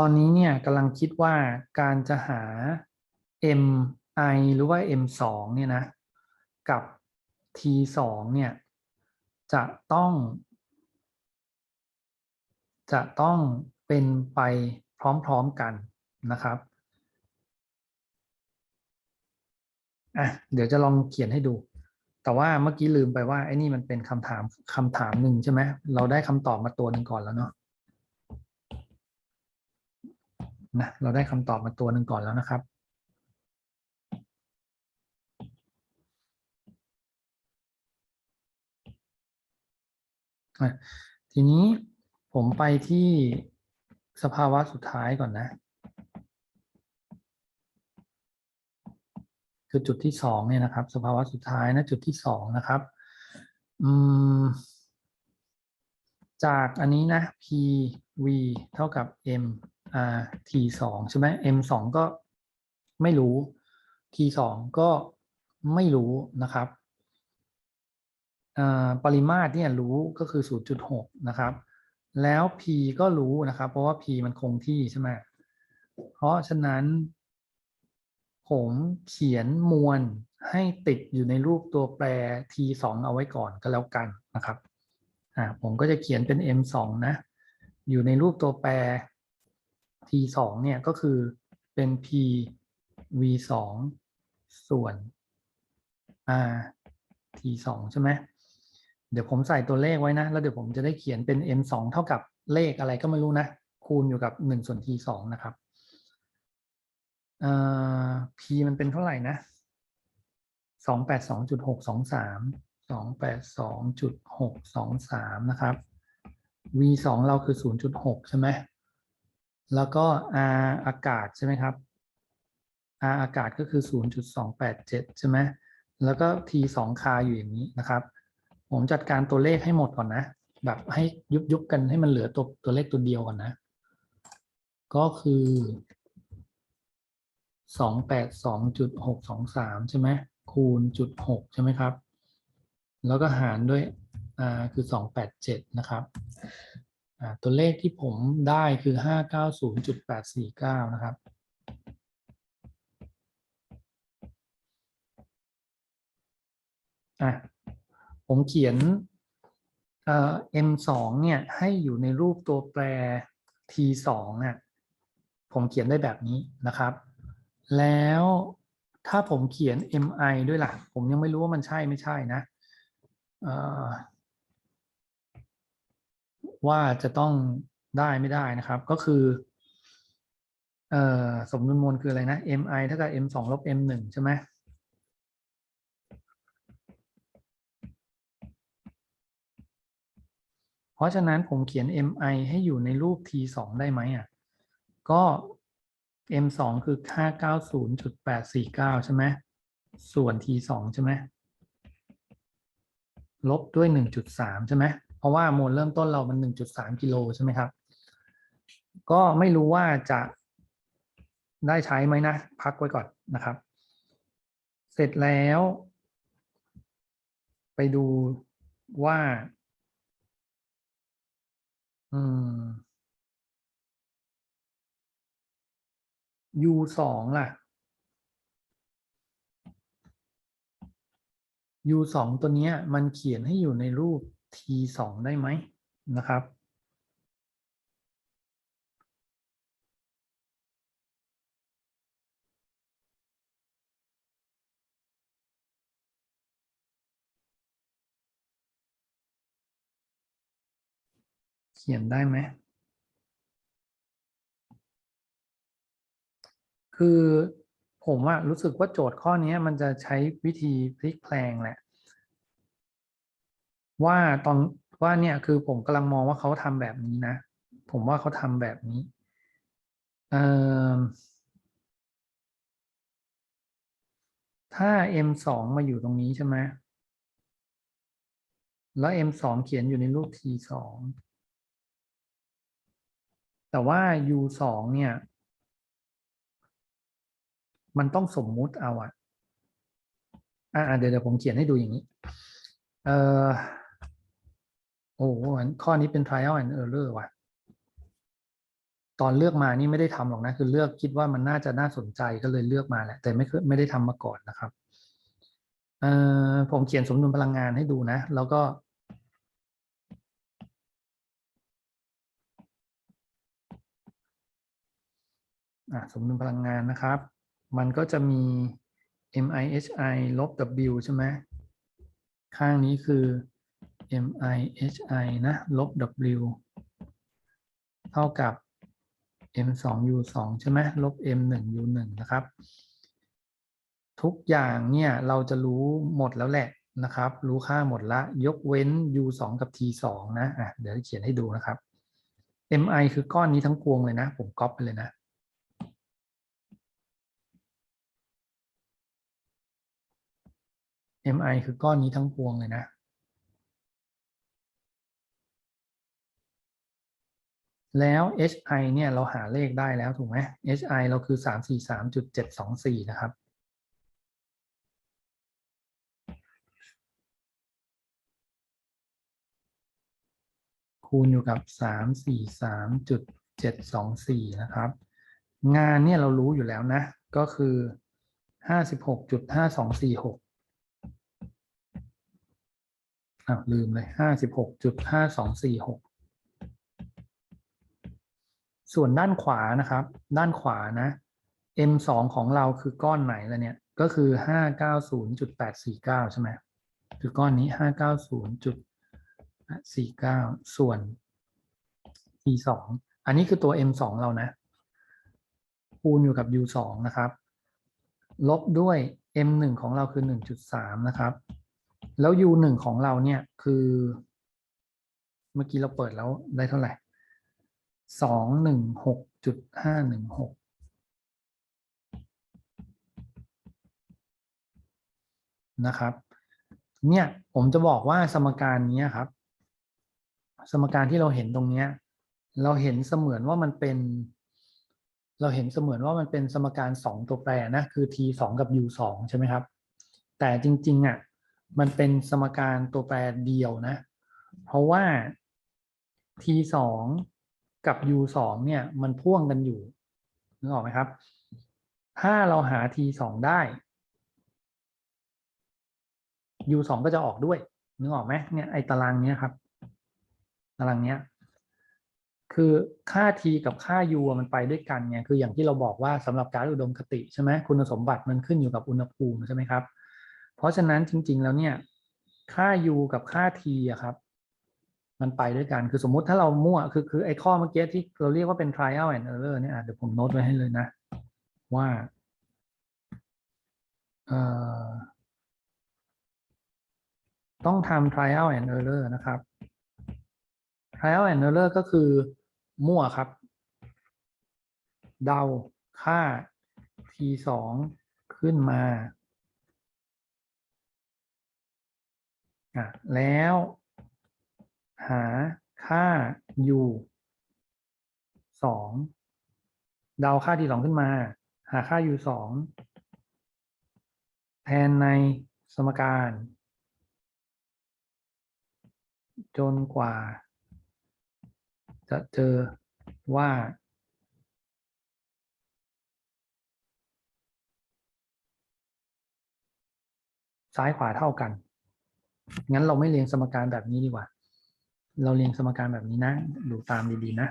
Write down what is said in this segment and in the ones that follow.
ตอนนี้เนี่ยกำลังคิดว่าการจะหา mi หรือว่า m 2 เนี่ยนะ กับ t 2 เนี่ย จะต้อง จะต้องเป็นไปพร้อมๆกันนะครับอะเดี๋ยวจะลองเขียนให้ดู แต่ว่าเมื่อกี้ลืมไปว่าไอ้นี่มันเป็นคำถามคำถามหนึ่งใช่ไหมเราได้คำตอบมาตัวหนึ่งก่อนแล้วเนาะ นะเราได้คำตอบมาตัวหนึ่งก่อนแล้วนะครับ ทีนี้ผมไปที่สภาวะสุดท้ายก่อนนะ คือจุดที่สองเนี่ยนะครับ สภาวะสุดท้ายนะจุดที่สองนะครับอืมจากอันนี้นะ p v เท่ากับ m t สองใช่ไหม m สองก็ไม่รู้ t สองก็ไม่รู้นะครับปริมาตรเนี่ยรู้ก็คือ 0.6 นะครับ แล้ว p ก็รู้นะครับ เพราะว่า p มันคงที่ใช่ไหมเพราะฉะนั้น ผมเขียนมวลให้ติดอยู่ในรูปตัวแปร t 2เอาไว้ก่อนก็แล้วกันนะครับ ผมก็จะเขียนเป็น m 2นะ อยู่ในรูปตัวแปร t 2เนี่ยก็คือเป็น p v 2ส่วน r t 2ใช่ไหมเดี๋ยวผมใส่ตัวเลขไว้นะ แล้วเดี๋ยวผมจะได้เขียนเป็น m 2เท่ากับเลขอะไรก็ไม่รู้นะ คูณอยู่กับ1ส่วน t 2นะครับเอ่อ p มันเป็นเท่าไหร่นะ282.623 282.623นะครับ v 2เราคือ0.6ใช่ไหม แล้วก็ r อากาศใช่ไหมครับ r อากาศก็คือ 0.287 ใช่ไหมแล้วก็ t 2คาอยู่อย่างนี้นะครับ ผมจัดการตัวเลขให้หมดก่อนนะ แบบให้ยุบยุบกันให้มันเหลือตัวตัวเลขตัวเดียวก่อนนะ ก็คือสองแปดสองจุดหกสองสามใช่ไหมคูณจุดหกใช่ไหมครับ แล้วก็หารด้วยอ่าคือสองแปดเจ็ดนะครับ ตัวเลขที่ผมได้คือห้าเก้าศูนย์จุดแปดสี่เก้านะครับ อะ ผมเขียนเอ่อ m สองเนี่ย ให้อยู่ในรูปตัวแปร t สองเนี่ยผมเขียนได้แบบนี้นะครับ แล้วถ้าผมเขียน mi ด้วยล่ะ ผมยังไม่รู้ว่ามันใช่ไม่ใช่นะ เอ่อ ว่าจะต้องได้ไม่ได้นะครับ ก็คือเอ่อสมดุลมวลคืออะไรนะ mi เท่ากับ m สองลบ m หนึ่งใช่ไหมเพราะฉะนั้นผมเขียน mi ให้อยู่ในรูป t 2ได้ไหมอะ ก็ m 2คือ590.849ใช่ไหมส่วน t 2ใช่ไหมลบด้วย1.3ใช่ไหม เพราะว่ามวลเริ่มต้นเรามัน1.3กิโลใช่ไหมครับ ก็ไม่รู้ว่าจะได้ใช้ไหมนะ พักไว้ก่อนนะครับ เสร็จแล้ว ไปดูว่า อืม U สองล่ะ U สองตัวนี้มันเขียนให้อยู่ในรูป T สองได้ไหมนะครับ เขียนได้ไหมคือผมอะรู้สึกว่าโจทย์ข้อนี้มันจะใช้วิธีพลิกแพลงแหละ ว่าตอนว่าเนี่ยคือผมกำลังมองว่าเขาทำแบบนี้นะ ผมว่าเขาทำแบบนี้เอ่อถ้า m สองมาอยู่ตรงนี้ใช่ไหมแล้ว m สองเขียนอยู่ในรูป t สองแต่ว่า u สองเนี่ย มันต้องสมมุติเอาอะอ่าเดี๋ยวเดี๋ยวผมเขียนให้ดูอย่างนี้ เอ่อ โอ้โหข้อนี้เป็น trial and error ว่ะ ตอนเลือกมานี่ไม่ได้ทำหรอกนะ คือเลือกคิดว่ามันน่าจะน่าสนใจก็เลยเลือกมาแหละ แต่ไม่เคยไม่ได้ทำมาก่อนนะครับเออผมเขียนสมดุลพลังงานให้ดูนะ แล้วก็สมดุลพลังงานนะครับ มันก็จะมี mihi ลบ w ใช่ไหม ข้างนี้คือ mihi นะ ลบ w เท่ากับ m 2 u 2ใช่ไหมลบ m 1 u 1นะครับ ทุกอย่างเนี่ยเราจะรู้หมดแล้วแหละนะครับ รู้ค่าหมดละ ยกเว้น u 2กับ t 2นะอะเดี๋ยวเขียนให้ดูนะครับ mi คือก้อนนี้ทั้งปวงเลยนะ ผมก๊อปไปเลยนะ mi คือก้อนนี้ทั้งปวงเลยนะ แล้ว hi เนี่ยเราหาเลขได้แล้วถูกไหม hi เราคือ 343.724 นะครับ คูณอยู่กับ 343.724 นะครับ งานเนี่ยเรารู้อยู่แล้วนะ ก็คือ 56.5246อ้าวลืมเลย 56.5246 ส่วนด้านขวานะครับ ด้านขวานะ m 2ของเราคือก้อนไหนแล้วเนี่ย ก็คือ590.849ใช่ไหมคือก้อนนี้590.849ส่วน t 2อันนี้คือตัว m 2เรานะ คูณอยู่กับ u 2นะครับ ลบด้วย m 1ของเราคือ1.3นะครับ แล้ว u 1ของเราเนี่ยคือ เมื่อกี้เราเปิดแล้วได้เท่าไหร่ สองหนึ่งหกจุดห้าหนึ่งหกนะครับ เนี่ยผมจะบอกว่าสมการนี้ครับ สมการที่เราเห็นตรงเนี้ย เราเห็นเสมือนว่ามันเป็น เราเห็นเสมือนว่ามันเป็นสมการสองตัวแปรนะคือ t สองกับ u สองใช่ไหมครับ แต่จริง ๆอะมันเป็นสมการตัวแปรเดียวนะ เพราะว่า t สอง กับ u สองเนี่ยมันพ่วงกันอยู่นึกออกไหมครับ ถ้าเราหา t สองได้ u สองก็จะออกด้วยนึกออกไหมเนี่ยไอตารางเนี้ยครับ ตารางเนี้ยคือค่า t กับค่า u มันไปด้วยกันไงคืออย่างที่เราบอกว่าสำหรับการอุดมคติใช่ไหมคุณสมบัติมันขึ้นอยู่กับอุณหภูมิใช่ไหมครับ เพราะฉะนั้นจริง ๆ แล้วเนี่ยค่า u กับค่า t อะครับ มันไปด้วยกันคือสมมุติถ้าเรามั่วคือคือไอ้ข้อเมื่อกี้ที่เราเรียกว่าเป็น trial and error เนี่ยอะเดี๋ยวผมโน้ตไว้ให้เลยนะ ว่าเอ่อต้องทำ trial and error นะครับ trial and error ก็คือมั่วครับ เดาค่า t สองขึ้นมาอะแล้ว หาค่า u สองเดาค่า t สองขึ้นมา หาค่า u สองแทนในสมการ จนกว่า จะเจอว่า ซ้ายขวาเท่ากัน งั้นเราไม่เรียงสมการแบบนี้ดีกว่า เราเรียงสมการแบบนี้นะ ดูตามดีๆนะ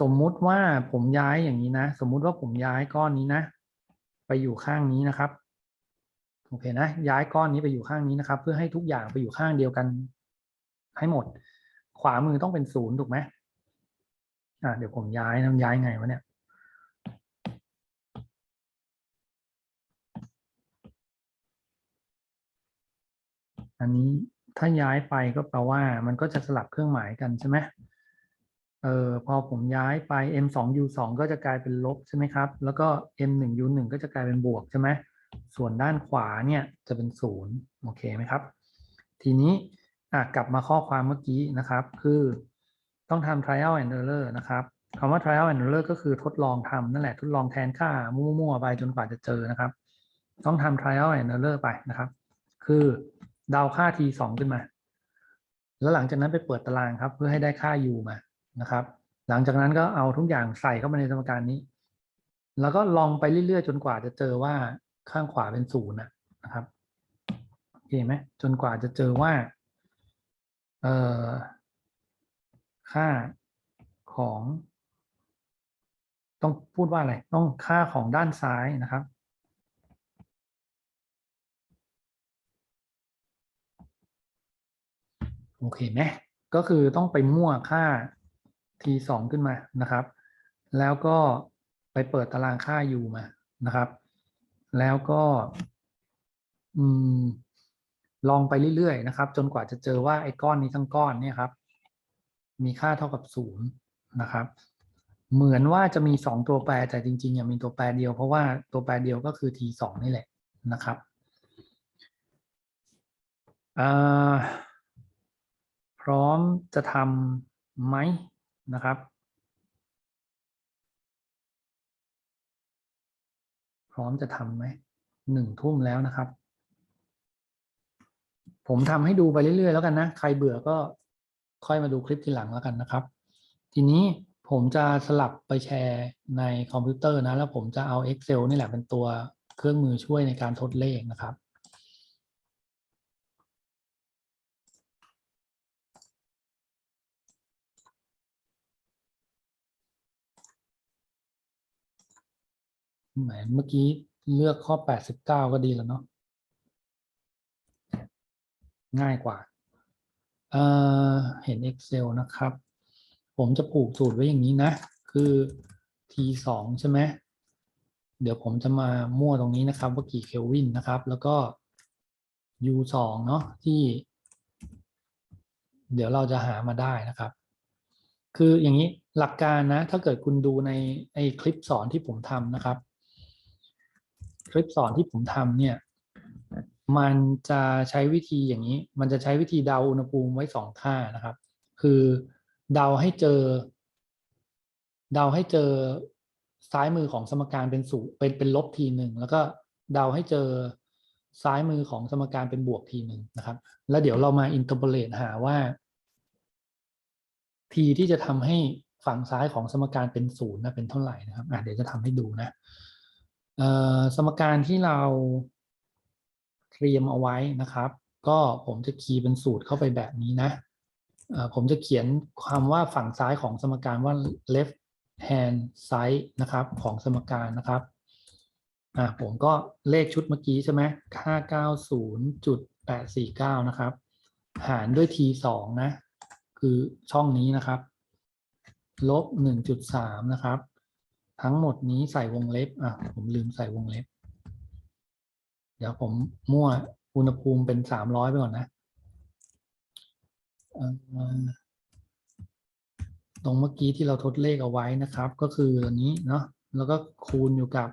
สมมุติว่าผมย้ายอย่างนี้นะ สมมุติว่าผมย้ายก้อนนี้นะ ไปอยู่ข้างนี้นะครับโอเคนะ ย้ายก้อนนี้ไปอยู่ข้างนี้นะครับ เพื่อให้ทุกอย่างไปอยู่ข้างเดียวกัน ให้หมด ขวามือต้องเป็นศูนย์ถูกไหมอะเดี๋ยวผมย้ายนะย้ายไงวะเนี่ย อันนี้ถ้าย้ายไปก็แปลว่ามันก็จะสลับเครื่องหมายกันใช่ไหมเออพอผมย้ายไป m 2 u 2ก็จะกลายเป็นลบใช่ไหมครับ แล้วก็ m 1 u 1ก็จะกลายเป็นบวกใช่ไหมส่วนด้านขวาเนี่ยจะเป็นศูนย์โอเคไหมครับ ทีนี้อะกลับมาข้อความเมื่อกี้นะครับ คือต้องทำ trial and error นะครับคำว่า trial and error ก็คือทดลองทำนั่นแหละทดลองแทนค่ามั่วๆไปจนกว่าจะเจอนะครับ ต้องทำ trial and error ไปนะครับ คือ ดาวค่า t 2ขึ้นมา แล้วหลังจากนั้นไปเปิดตารางครับ เพื่อให้ได้ค่า u มานะครับ หลังจากนั้นก็เอาทุกอย่างใส่เข้ามาในสมการนี้ แล้วก็ลองไปเรื่อยๆ จนกว่าจะเจอว่าข้างขวาเป็นศูนย์นะครับโอเคไหมจนกว่าจะเจอว่าเอ่อค่าของ ต้องพูดว่าอะไร ต้องค่าของด้านซ้ายนะครับ โอเคไหมก็คือต้องไปมั่วค่า t สองขึ้นมานะครับ แล้วก็ไปเปิดตารางค่า u มานะครับ แล้วก็อลองไปเรื่อยๆนะครับ จนกว่าจะเจอว่าไอ้ก้อนนี้ทั้งก้อนเนี่ยครับ มีค่าเท่ากับศูนย์นะครับ เหมือนว่าจะมีสองตัวแปรแต่จริงๆยังมีตัวแปรเดียวเพราะว่าตัวแปรเดียวก็คือ t สองนี่แหละนะครับอ่า ร้อมจะทำไหมนะครับ พร้อมจะทำไหมหนึ่งทุ่มแล้วนะครับ ผมทำให้ดูไปเรื่อย ๆ แล้วกันนะ ใครเบื่อก็ค่อยมาดูคลิปทีหลังแล้วกันนะครับ ทีนี้ผมจะสลับไปแชร์ในคอมพิวเตอร์นะ แล้วผมจะเอา Excel นี่แหละเป็นตัวเครื่องมือช่วยในการทดเลขนะครับ แหมเมื่อกี้เลือกข้อ 89 ก็ดีแล้วเนาะง่ายกว่าเเห็น Excel นะครับ ผมจะผูกสูตรไว้อย่างนี้นะ คือ t สองใช่ไหมเดี๋ยวผมจะมามั่วตรงนี้นะครับ ว่ากี่เคลวินนะครับ แล้วก็ u สองเนาะที่ เดี๋ยวเราจะหามาได้นะครับ คืออย่างนี้หลักการนะ ถ้าเกิดคุณดูในไอคลิปสอนที่ผมทำนะครับ คลิปสอนที่ผมทำเนี่ยมันจะใช้วิธีอย่างนี้ มันจะใช้วิธีเดาอุณหภูมิไว้สองท่านะครับ คือเดาให้เจอ เดาให้เจอซ้ายมือของสมการเป็นสูเป็นเป็นลบทีหนึ่งแล้วก็เดาให้เจอซ้ายมือของสมการเป็นบวกทีหนึ่งนะครับ แล้วเดี๋ยวเรามาอินเทอร์โพเลตหาว่าทีที่จะทำให้ฝั่งซ้ายของสมการเป็นศูนย์นะเป็นเท่าไหร่นะครับอะเดี๋ยวจะทำให้ดูนะ สมการที่เราเตรียมเอาไว้นะครับ ก็ผมจะคีย์เป็นสูตรเข้าไปแบบนี้นะผมจะเขียนความว่าฝั่งซ้ายของสมการว่า left hand side นะครับของสมการนะครับอะผมก็เลขชุดเมื่อกี้ใช่ไหม590.849นะครับ หารด้วย t 2นะ คือช่องนี้นะครับ ลบ1.3นะครับ ทั้งหมดนี้ใส่วงเล็บ อะ ผมลืมใส่วงเล็บ เดี๋ยวผมมั่วอุณหภูมิเป็น300ไปก่อนนะตรงเมื่อกี้ที่เราทดเลขเอาไว้นะครับ ก็คืออันนี้เนาะแล้วก็คูณอยู่กับ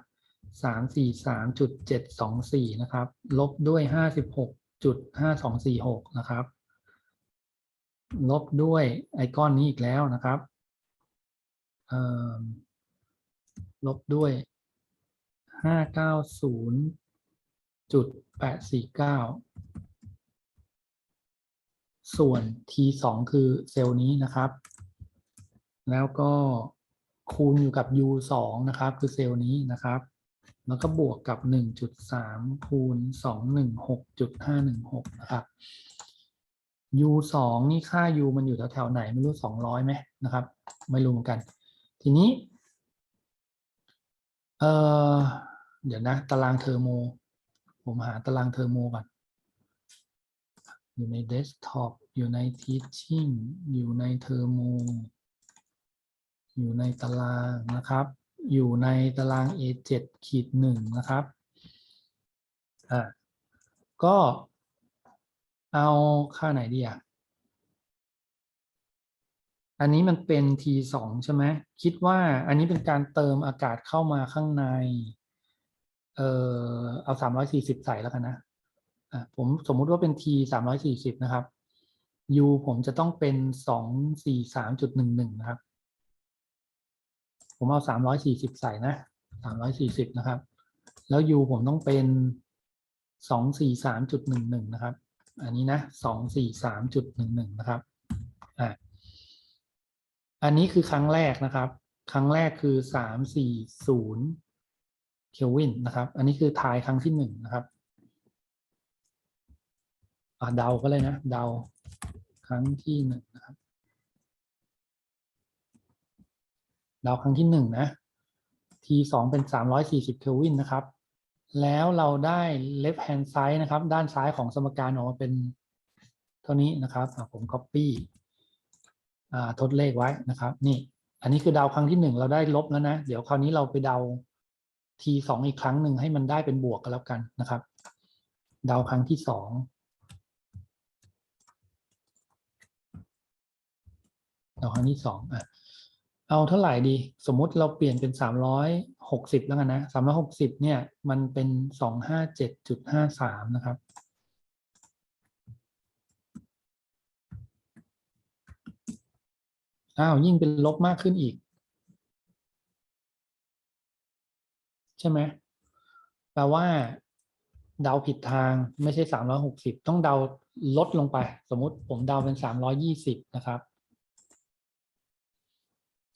343.724นะครับ ลบด้วย56.5246นะครับ ลบด้วยไอคอนนี้อีกแล้วนะครับ ลบด้วยห้าเก้าศูนย์จุดแปดสี่เก้าส่วน t สองคือเซลล์นี้นะครับ แล้วก็คูณอยู่กับ u สองนะครับ คือเซลล์นี้นะครับ แล้วก็บวกกับหนึ่งจุดสามคูณสองหนึ่งหกจุดห้าหนึ่งหกนะครับ u สองนี่ค่า u มันอยู่แถวๆไหนไม่รู้สองร้อยไหมนะครับ ไม่รู้เหมือนกัน ทีนี้ เออเดี๋ยวนะ ตารางเทอร์โม ผมหาตารางเทอร์โมก่อน อยู่ในเดสก์ท็อป อยู่ใน Teaching อยู่ในเทอร์โม อยู่ในตารางนะครับ อยู่ในตาราง A7 ขีดหนึ่งนะครับ อ่า ก็เอาค่าไหนดีอะ อันนี้มันเป็น T สองใช่ไหมคิดว่าอันนี้เป็นการเติมอากาศเข้ามาข้างใน เออเอาสามร้อยสี่สิบใส่แล้วกันนะอะผมสมมุติว่าเป็น T สามร้อยสี่สิบนะครับ U ผมจะต้องเป็นสองสี่สามจุดหนึ่งหนึ่งนะครับ ผมเอาสามร้อยสี่สิบใส่นะสามร้อยสี่สิบนะครับ แล้ว U ผมต้องเป็นสองสี่สามจุดหนึ่งหนึ่งนะครับ อันนี้นะสองสี่สามจุดหนึ่งหนึ่งนะครับ อันนี้คือครั้งแรกนะครับ ครั้งแรกคือสามสี่ศูนย์เคลวินนะครับ อันนี้คือทายครั้งที่หนึ่งนะครับเดาก็เลยนะ เดาครั้งที่หนึ่งนะครับ เดาครั้งที่หนึ่งนะ t สองเป็นสามร้อยสี่สิบเคลวินนะครับ แล้วเราได้ left hand side นะครับ ด้านซ้ายของสมการออกมาเป็นเท่านี้นะครับผม copy ทดเลขไว้นะครับ นี่ อันนี้คือเดาครั้งที่หนึ่งเราได้ลบแล้วนะ เดี๋ยวคราวนี้เราไปเดา t สองอีกครั้งหนึ่งให้มันได้เป็นบวกกันแล้วกันนะครับ เดาครั้งที่สองเอาครั้งที่สองอะเอาเท่าไหร่ดี สมมติเราเปลี่ยนเป็นสามร้อยหกสิบแล้วกันนะสามร้อยหกสิบเนี่ย มันเป็นสองห้าเจ็ดจุดห้าสามนะครับ อ้าวยิ่งเป็นลบมากขึ้นอีก ใช่ไหมแปลว่าเดาผิดทางไม่ใช่สามร้อยหกสิบต้องเดาลดลงไป สมมติผมเดาเป็นสามร้อยี่สิบนะครับ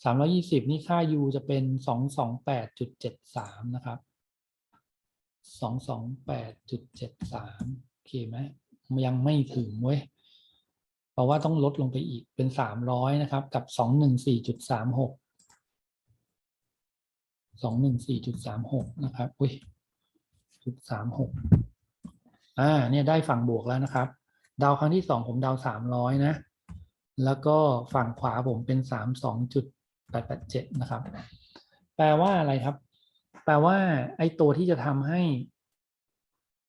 สามร้อยี่สิบนี่ค่า u จะเป็นสองสองแปดจุดเจ็ดสามนะครับสองสองแปดจุดเจ็ดสามโอเคไหมยังไม่ถึงเว้ย เพราะว่าต้องลดลงไปอีกเป็นสามร้อยนะครับ กับสองหนึ่งสี่จุดสามหกสองหนึ่งสี่จุดสามหกนะครับ อุ้ยจุดสามหกอ่า เนี่ยได้ฝั่งบวกแล้วนะครับ ดาวครั้งที่สองผมดาวสามร้อยนะ แล้วก็ฝั่งขวาผมเป็นสามสองจุดแปดแปดเจ็ดนะครับ แปลว่าอะไรครับ แปลว่า ไอ้ตัวที่จะทำให้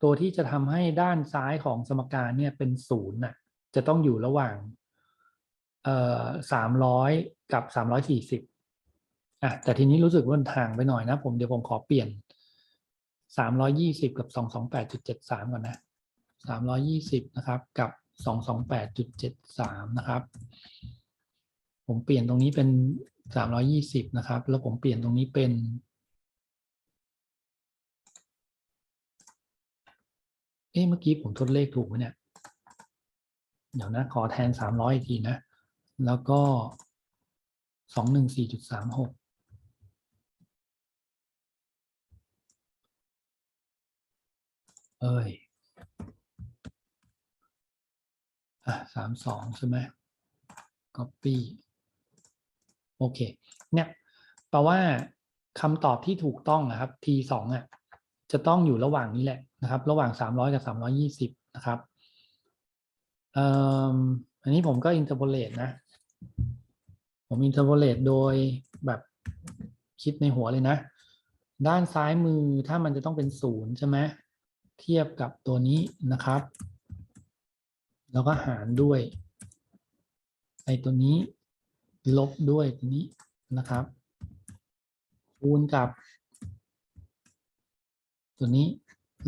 ตัวที่จะทำให้ด้านซ้ายของสมการเนี่ยเป็นศูนย์น่ะ จะต้องอยู่ระหว่างเอ่อสามร้อยกับสามร้อยสี่สิบอะแต่ทีนี้รู้สึกว่ามันห่างไปหน่อยนะ ผมเดี๋ยวผมขอเปลี่ยนสามร้อยี่สิบกับสองสองแปดจุดเจ็ดสามก่อนนะสามร้อยี่สิบนะครับกับสองสองแปดจุดเจ็ดสามนะครับ ผมเปลี่ยนตรงนี้เป็นสามร้อยี่สิบนะครับ แล้วผมเปลี่ยนตรงนี้เป็นเอ๊ะเมื่อกี้ผมทดเลขถูกไหมเนี่ย เดี๋ยวนะ ขอแทนสามร้อยอีกทีนะ แล้วก็สองหนึ่งสี่จุดสามหกเอ้ยอะสามสองใช่ไหม copy โอเค เนี่ยแปลว่าคำตอบที่ถูกต้องนะครับ t สองอะ จะต้องอยู่ระหว่างนี้แหละนะครับ ระหว่างสามร้อยกับ สามร้อยี่สิบนะครับเอ่ออันนี้ผมก็ interpolate นะ ผม interpolate โดยแบบคิดในหัวเลยนะ ด้านซ้ายมือถ้ามันจะต้องเป็นศูนย์ใช่ไหมเทียบกับตัวนี้นะครับ แล้วก็หารด้วยไอ้ตัวนี้ลบด้วยตัวนี้นะครับ คูณกับ ตัวนี้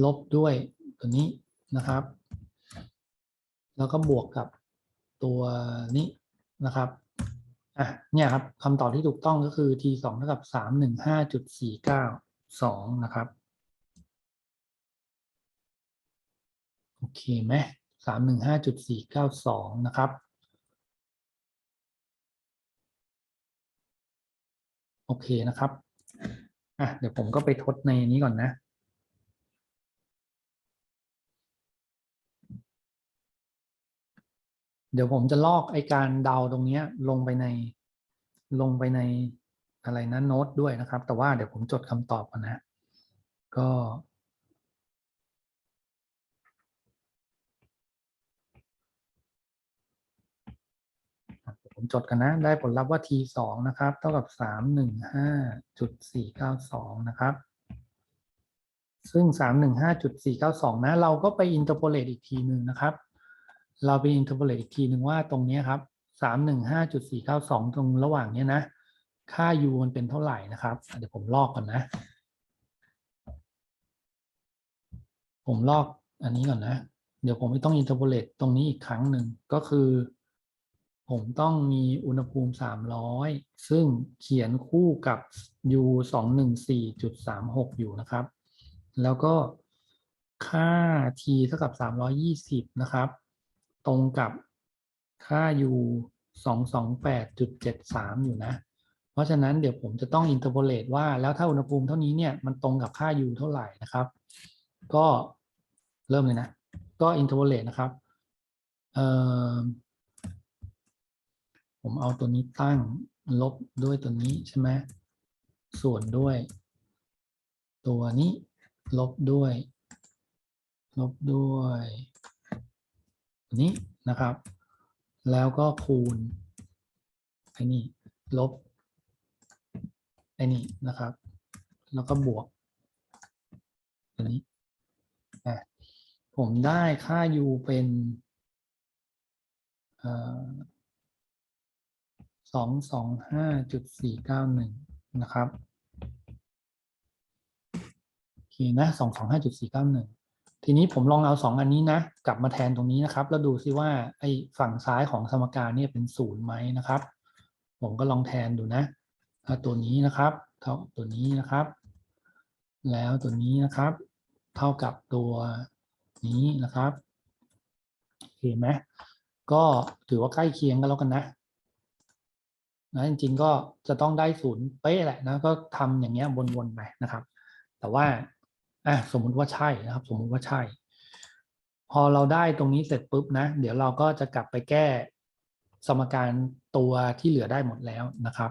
ลบด้วยตัวนี้นะครับ แล้วก็บวกกับตัวนี้นะครับอะเนี่ยครับคำตอบที่ถูกต้องก็คือ t สองเท่ากับสามหนึ่งห้าจุดสี่เก้าสองนะครับ โอเคไหมสามหนึ่งห้าจุดสี่เก้าสองนะครับโอเคนะครับ อะ เดี๋ยวผมก็ไปทดในนี้ก่อนนะ เดี๋ยวผมจะลอกไอการเดาตรงเนี้ยลงไปในลงไปในอะไรนะโน้ตด้วยนะครับ แต่ว่าเดี๋ยวผมจดคำตอบก่อนนะ ก็ผมจดกันนะ ได้ผลลัพธ์ว่า t สองนะครับ เท่ากับสามหนึ่งห้าจุดสี่เก้าสองนะครับ ซึ่งสามหนึ่งห้าจุดสี่เก้าสองนะ เราก็ไปอินเทอร์โพเลตอีกทีหนึ่งนะครับ เราไปอินเทอร์โพเลตอีกทีหนึ่งว่าตรงนี้ครับสามหนึ่งห้าจุดสี่เก้าสองตรงระหว่างนี้นะ ค่า u มันเป็นเท่าไหร่นะครับ เดี๋ยวผมลอกก่อนนะ ผมลอกอันนี้ก่อนนะ เดี๋ยวผมไม่ต้องอินเทอร์โพเลตตรงนี้อีกครั้งหนึ่งก็คือ ผมต้องมีอุณหภูมิ300ซึ่งเขียนคู่กับ u 214.36อยู่นะครับ แล้วก็ค่า t เท่ากับ320นะครับ ตรงกับค่า u 228.73 อยู่นะ เพราะฉะนั้นเดี๋ยวผมจะต้องอินเทอร์โพเลตว่าแล้วถ้าอุณหภูมิเท่านี้เนี่ยมันตรงกับค่า u เท่าไหร่นะครับ ก็เริ่มเลยนะ ก็อินเทอร์โพเลตนะครับผมเอาตัวนี้ตั้งลบด้วยตัวนี้ใช่ไหมส่วนด้วย ตัวนี้ลบด้วย ลบด้วย นี้นะครับ แล้วก็คูณไอ้นี่ลบไอ้นี่นะครับ แล้วก็บวกตัวนี้ผมได้ค่า u เป็นสองสองห้าจุดสี่เก้าหนึ่งนะครับ โอเคนะสองสองห้าจุดสี่เก้าหนึ่ง ทีนี้ผมลองเอาสองอันนี้นะกลับมาแทนตรงนี้นะครับ แล้วดูซิว่าไอ้ฝั่งซ้ายของสมการเนี่ยเป็นศูนย์ไหมนะครับ ผมก็ลองแทนดูนะตัวนี้นะครับเท่าตัวนี้นะครับ แล้วตัวนี้นะครับ เท่ากับตัวนี้นะครับโอเคไหมก็ถือว่าใกล้เคียงกันแล้วกันนะนะจริงๆก็จะต้องได้ศูนย์เป๊ะแหละนะก็ทำอย่างเงี้ยวนๆไปนะครับ แต่ว่า อะสมมุติว่าใช่นะครับ สมมุติว่าใช่ พอเราได้ตรงนี้เสร็จปุ๊บนะ เดี๋ยวเราก็จะกลับไปแก้สมการตัวที่เหลือได้หมดแล้วนะครับ